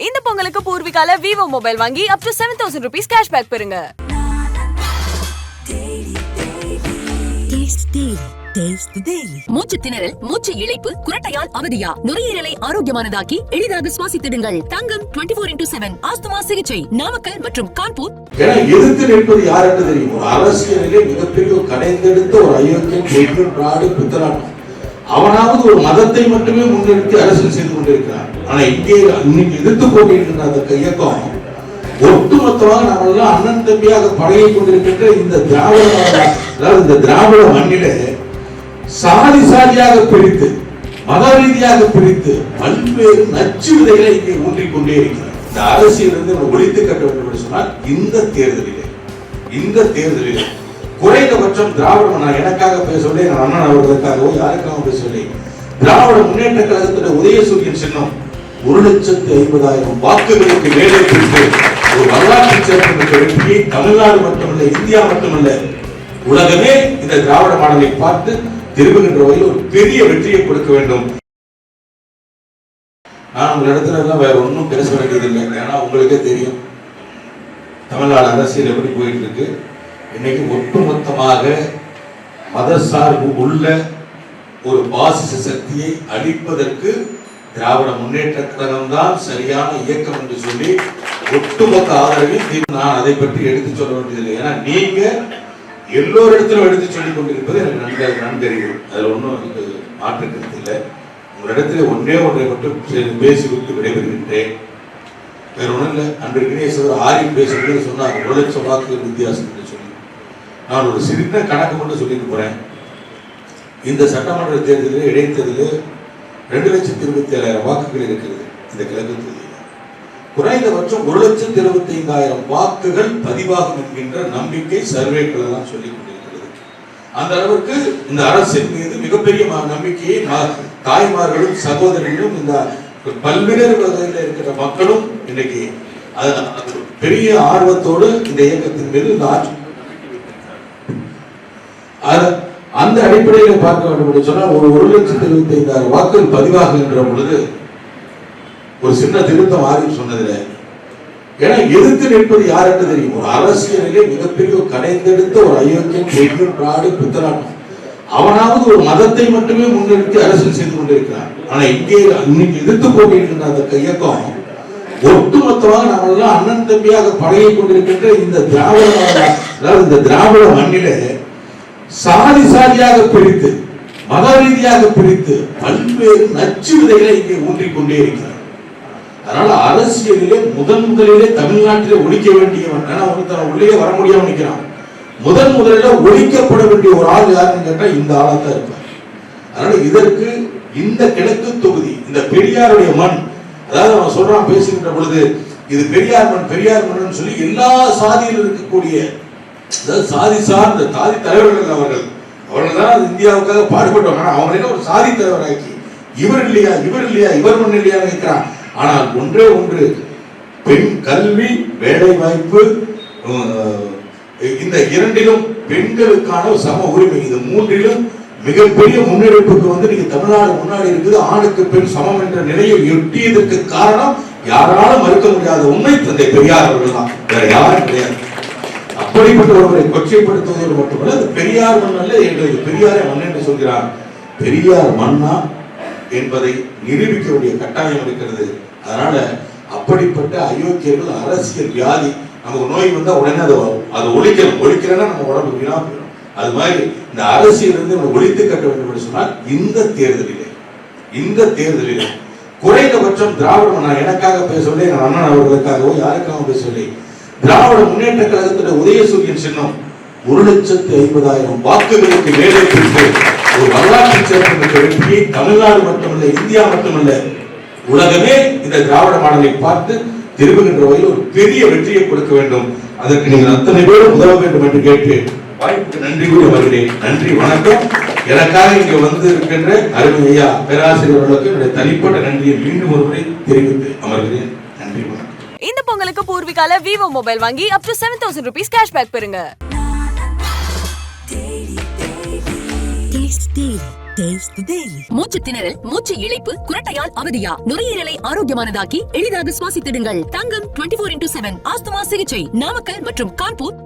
இந்த பொங்கலுக்கு பூர்விகால Vivo mobile வாங்கி up to seven thousand rupees cashback பெறுங்க. மூச்சு திணறல் மூச்சு இழைப்பு குரட்டையால் அவதியா? நுரையீரலை ஆரோக்கியமானதாக்கி எளிதாக சுவாசித்திடுங்கள். Thangam 24 four into seven asthma சிகிச்சை நாமக்கல் மற்றும் கான்பூர். எதிர்த்து நிற்பது யார் என்று தெரியும். ஒரு அரசியலிலே மிகப்பெரிய கடைந்தெடுத்த ஒரு நாடு பித்தராட்டம் அவனாவது ஒரு மதத்தை மட்டுமே முன்னிறுத்தி அரசியல் செய்து கொண்டிருக்கிறான். ஆனா இங்கே இன்னைக்கு எதிர்த்து போகின்ற அந்த இயக்கம் ஒட்டுமொத்தமாக நம்மளெல்லாம் அண்ணன் தம்பியாக பழகி கொண்டிருக்கின்ற இந்த திராவிட அதாவது இந்த திராவிட மண்ணில சாதி சாதியாக பிரித்து மத ரீதியாக பிரித்து பல்வேறு நச்சு விதைகளை இங்கே ஊன்றிக் கொண்டே இருக்கிறார். இந்த அரசியலிருந்து நம்ம ஒழித்து கட்ட வேண்டும் என்று சொன்னால் இந்த தேர்தலிலே இந்த தேர்தலிலே குறைந்தபட்சம் திராவிட நான் எனக்காக பேசவில்லை நான் அண்ணன் அவர்களுக்காகவோ யாருக்காக பேசவில்லை திராவிட முன்னேற்ற கழகத்துடைய உதயசூரியன் சின்னம் ஒரு லட்சத்து ஐம்பதாயிரம் வாக்குகளுக்கு மேலே குறித்து ஒரு வரலாற்று சிறப்புமிக்க வெற்றியை தமிழ்நாடு மட்டுமல்ல இந்தியா மட்டுமல்ல உலகமே இந்த திராவிட மாடலை பார்த்து திரும்புகின்ற வகையில் ஒரு பெரிய வெற்றியை கொடுக்க வேண்டும். நான் உங்க இடத்துல எல்லாம் வேற ஒன்றும் பேச வேண்டியதில்லை ஏன்னா உங்களுக்கே தெரியும் தமிழ்நாடு அரசியல் எப்படி போயிட்டு இருக்கு. இன்னைக்கு ஒட்டுமொத்தமாக மதசார்பு உள்ள ஒரு பாசிச சக்தியை அழிப்பதற்கு திராவிட முன்னேற்ற கழகம் தான் சரியான இயக்கம் என்று சொல்லி ஒட்டுமொத்த ஆதரவில் நான் அதை பற்றி எடுத்து சொல்ல வேண்டியதில்லை. ஏன்னா நீங்க எல்லோரிடத்திலும் எடுத்து சொல்லிக் கொண்டிருப்பது எனக்கு நன்கு நன்கறியும் அதில் ஒன்றும் மாற்று கருத்து இல்லை. உங்களிடத்தில் ஒன்றே ஒன்றை மட்டும் சே- பேசிவிட்டு விடைபெறுகின்றேன். வேற ஒன்றும் இல்லை. அன்றைக்கு ஆரியம் பேசுகிறது சொன்னார் ஒரு லட்சம் வாக்குகள் வித்தியாசம் என்று சொல்லி. நான் ஒரு சிறிய கணக்கு மட்டும் சொல்லிட்டு போறேன். இந்த சட்டமன்ற தேர்தலில் இடைத்தேர்தலில் ரெண்டு லட்சத்தி இருபத்தி ஏழாயிரம் வாக்குகள் இருக்கிறது இந்த கிழக்கு தொகுதியில். குறைந்தபட்சம் ஒரு லட்சத்தி இருபத்தி ஐந்தாயிரம் வாக்குகள் பதிவாகும் என்கின்ற நம்பிக்கை சர்வேக்கள் எல்லாம் சொல்லிக் கொண்டிருக்கிறது. அந்த அளவுக்கு இந்த அரசின் மீது மிகப்பெரிய நம்பிக்கையை தாய்மார்களும் சகோதரிகளும் இந்த பல்வேறு வகையில் இருக்கிற மக்களும் இன்னைக்கு அது- பெரிய ஆர்வத்தோடு இந்த இயக்கத்தின் மீது இந்த ஆட்சி அந்த அடிப்படையில் பார்க்க வேண்டும் என்று சொன்னால் ஒரு ஒரு லட்சத்தி இருபத்தி ஐந்தாயிரம் வாக்குகள் பதிவாகுகின்ற பொழுது ஒரு சின்ன திருத்தம் ஆரி சொன்னதில்லை ஏன்னா எதிர்த்து நிற்பது யார் என்று தெரியும். ஒரு அரசியலிலே மிகப்பெரிய கடைந்தெடுத்த ஒரு அயோக்கியன் செய்யும் நாடு பித்தராட்டம் அவனாவது ஒரு மதத்தை மட்டுமே முன்னெடுத்து அரசியல் செய்து கொண்டிருக்கிறான். ஆனா இங்கே இன்னைக்கு எதிர்த்து போட்டிருக்கின்ற அந்த இயக்கம் ஒட்டுமொத்தமாக நம்மளெல்லாம் அண்ணன் தம்பியாக பழகி கொண்டிருக்கின்ற இந்த திராவிட அதாவது இந்த திராவிட மண்ணிலே சாதி சாதியாக பிரித்து மத ரீதியாக பிரித்து பல்வேறு நச்சு விதைகளை இங்கே ஊன்றிக் கொண்டே இருக்கிறார். அதனால அரசியலிலே முதன் முதலிலே தமிழ்நாட்டிலே ஒழிக்க வேண்டியவன் ஏன்னா ஒருத்தன் உள்ளே வர முடியாம நினைக்கிறான் முதன் முதலில ஒழிக்கப்பட வேண்டிய ஒரு ஆள் யாருன்னு கேட்டால் இந்த ஆளாக தான் இருப்பார். அதனால இதற்கு இந்த கிழக்கு தொகுதி இந்த பெரியாருடைய மண் அதாவது அவன் சொல்றான் பேசுகின்ற பொழுது இது பெரியார் மண் பெரியார் மண் சொல்லி எல்லா சாதியில் இருக்கக்கூடிய அதாவது சாதி சார்ந்த சாதி தலைவர்கள் அவர்கள். அவர்கள் தான் இந்தியாவுக்காக பாடுபட்டவங்க. ஆனால் அவங்களே ஒரு சாதி தலைவராக்கி? இவர் இல்லையா? இவர் இல்லையா? இவர் ஒன்று இல்லையா நினைக்கிறான் ஆனால் ஒன்றே ஒன்று பெண் கல்வி வேலை வாய்ப்பு இந்த இரண்டிலும் பெண்களுக்கான சம உரிமை. இது மூன்றிலும் மிகப்பெரிய முன்னெடுப்புக்கு வந்து நீங்க தமிழ்நாடு முன்னாடி இருக்குது. ஆணுக்கு பெண் சமம் என்ற நிலையை எட்டியதற்கு காரணம் யாராலும் மறுக்க முடியாத உண்மை தந்தை பெரியார் அவர்கள் தான். வேற யாரும் கிடையாது. அப்படிப்பட்ட ஒருவரை கொச்சைப்படுத்துவதோடு மட்டுமல்ல அது பெரியார் மண் அல்ல எங்களுக்கு பெரியாரை மண் என்று சொல்கிறார். பெரியார் மண்ணா என்பதை நிரூபிக்க வேண்டிய கட்டாயம் இருக்கிறது. அதனால அப்படிப்பட்ட அயோக்கியர்கள் அரசியல் வியாதி நமக்கு நோய் வந்தா உடனே அதை அது ஒழிக்கணும். ஒழிக்கிறேன்னா நம்ம உடம்பு வீணா போயிடும். அது மாதிரி இந்த அரசியல் இருந்து நம்ம ஒழித்து கட்ட வேண்டும் என்று சொன்னால் இந்த தேர்தலிலே இந்த தேர்தலிலே குறைந்தபட்சம் திராவிட நான் எனக்காக பேசவில்லை என் அண்ணன் அவர்களுக்காகவோ யாருக்காகவும் பேசவில்லை. திராவிட முன்னேற்ற கழகத்தின் உதயசூரியன் சின்னம் ஒரு லட்சத்து ஐம்பதாயிரம் வாக்குகளுக்கு மேலே பிடித்து ஒரு வரலாற்று சிறப்புமிக்க வெற்றியை தமிழ்நாடு மட்டுமல்ல இந்தியா மட்டுமல்ல உலகமே இந்த திராவிட மாடலை பார்த்து திரும்புகின்ற வகையில் ஒரு பெரிய வெற்றியை கொடுக்க வேண்டும். அதற்கு நீங்கள் அத்தனை பேரும் உதவ வேண்டும் என்று கேட்டு வாய்ப்புக்கு நன்றி கூறி வருகிறேன். நன்றி வணக்கம். எனக்காக இங்க வந்து இருக்கின்ற அருமை ஐயா என்னுடைய தனிப்பட்ட நன்றியை மீண்டும் ஒருமுறை தெரிவித்து அமர்கிறேன். நன்றி வணக்கம். இந்த பொங்கலுக்கு பூர்விகால விவோ மொபைல் வாங்கி up to seven thousand rupees cashback பெறுங்க. மூச்சு திணறல் மூச்சு இழைப்பு குரட்டையால் அவதியா? நுரையீரலை ஆரோக்கியமானதாக்கி எளிதாக சுவாசித்திடுங்கள். தங்கம் 24 இன்டூ செவன் ஆஸ்துமா சிகிச்சை நாமக்கல் மற்றும் கான்பூர்